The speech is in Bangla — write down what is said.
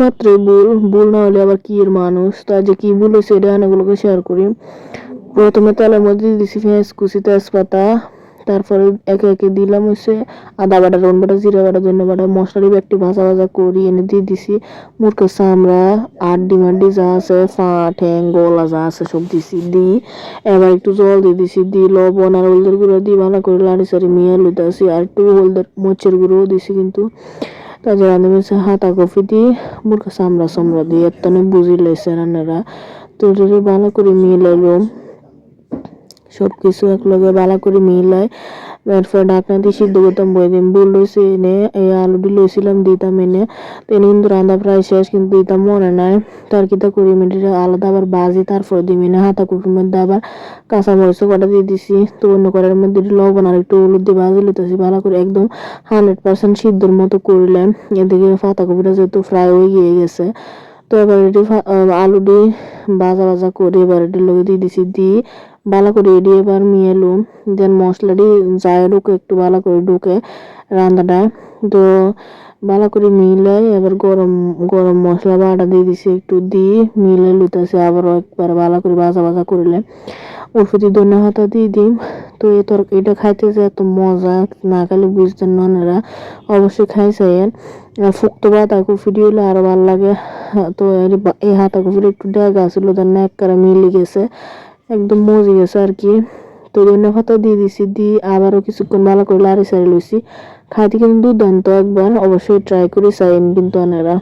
মাত্রই ভুল ভুল না হলে আবার কি এর মানুষ? তা যে কি ভুল হয়েছে এটা অনেকগুলোকে শেয়ার করি। প্রথমে তেলের মধ্যে দিছি পেঁয়াজ, কুচি, তেজপাতা। তারপরে একে একে দিলাম হচ্ছে আদা বাটা রন বাটা, জিরা বাটা, ধন্য বাটা, মশলারি একটু ভাজা ভাজা করি এনে দিয়ে দিছি। মুরগের চামড়া আড্ডি মাড্ডি যা আছে ফা ঠ্যাং গলা যা আছে সব দিছি, দিই। এবার একটু জল দিয়ে দিছি দি লবণ আর হলদের গুঁড়ো দিয়ে ভালো করে লাড়ি সারি মিয়া লুতাছি আর একটু হলদের মরিচের গুঁড়োও দিছি কিন্তু। তারপর রাঁধে মিশে হাতা কফি দিয়ে, মুরগা চামড়া চামড়া দিয়ে, এত বুঝি লাইছে রান্নারা। তো ভালো করে মিলাইলো সব কিছু একলগে ভালো করে মিলাই এরপর দিয়ে সিদ্ধ করতাম, বই দিন বুল লইছি এনে এই আলুটি লইছিলাম, দিতাম এনে। তেন কিন্তু রান্না প্রায় শেষ, কিন্তু দিতাম মনে নাই। তার কিতা করি মিনিটে আলাদা আবার বাজি, তারপর দিই মিনে হাতা কুকুর মধ্যে আবার কাঁচা মরিচ কটা দিয়ে দিছি। তো অন্য করার মধ্যে লবণ আর একটু হলুদ দিয়ে ভাজি লিতেছি ভালো করে একদম হান্ড্রেড পার্সেন্ট সিদ্ধর মতো করলাম। এদিকে পাতা কপিটা যেহেতু ফ্রাই হয়ে গিয়ে গেছে। তো এবার এটি আলুটি ভাজা ভাজা করে এবার এটি লগে দিয়ে দিছি দিয়ে ভালো করে এটি এবার মিয়েলু দেন মশলাটি যায় ঢুকে একটু ভালো করে ঢুকে রান্নাটা। তো ভালো করে মিলে এবার গরম গরম মশলা বাটা দিয়ে দিছি একটু দিয়ে মিলে লুতেছে আবারও একবার ভালো করে ভাজা ভাজা করলে। ওর প্রতি ধনিয়া পাতা দিয়ে দিই তো এ তর, এটা খাইতেছে এত মজা, না খাইলে বুঝতেন ননেরা অবশ্যই খাইছেন আর ফুক্ত বাতা কফি হলে আরও ভালো লাগে। তো এই হাতা কফির একটু ডেগা ছিল তার নেক করে মিলে গেছে। একদম মজে গেছে আর কি। তো ধনিয়া পাতা দিয়ে দিছি, দিয়ে আবারও কিছুক্ষণ ভালো করে লাড়ি সারি লইছি। খাইতে কিন্তু দুর্দান্ত একবার, অবশ্যই ট্রাই করে চাইন কিন্তু আনারা